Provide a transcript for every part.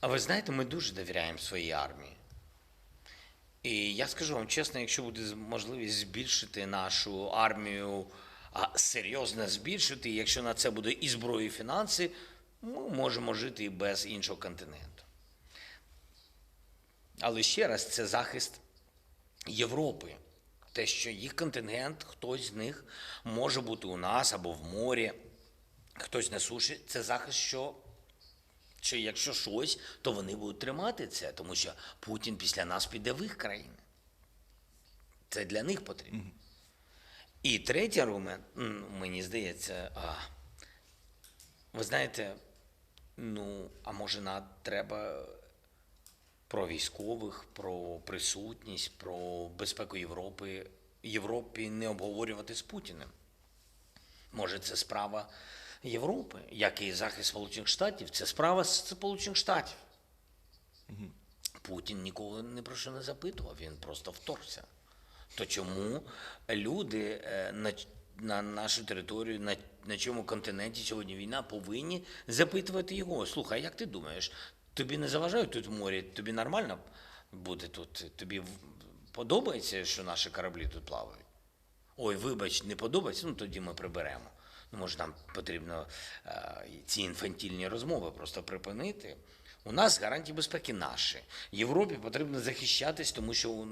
А ви знаєте, ми дуже довіряємо своїй армії. І я скажу вам чесно, якщо буде можливість збільшити нашу армію, а серйозно збільшити, якщо на це буде і зброя, і фінанси, ми можемо жити і без іншого континенту. Але ще раз, це захист Європи. Те, що їх контингент, хтось з них може бути у нас або в морі, хтось на суші, це захист, що що якщо щось, то вони будуть тримати це, тому що Путін після нас піде в їх країни. Це для них потрібно. І третій аргумент, мені здається, а, ви знаєте, ну, а може нам треба про військових, про присутність, про безпеку Європи, Європі не обговорювати з Путіним. Може, це справа Європи, як і захист Сполучених Штатів, це справа Сполучених Штатів. Путін нікого ні про що не запитував, він просто вторгся. То чому люди е, на, на нашу територію, на, на чому континенті сьогодні війна, повинні запитувати його? Слухай, як ти думаєш, тобі не заважають тут в морі? Тобі нормально буде тут? Тобі подобається, що наші кораблі тут плавають? Ой, вибач, не подобається, ну тоді ми приберемо. Ну, може, нам потрібно е, ці інфантільні розмови просто припинити. У нас гарантії безпеки наші. Європі потрібно захищатись, тому що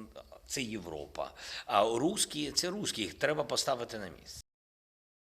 це Європа. А русські це русські, їх треба поставити на місце.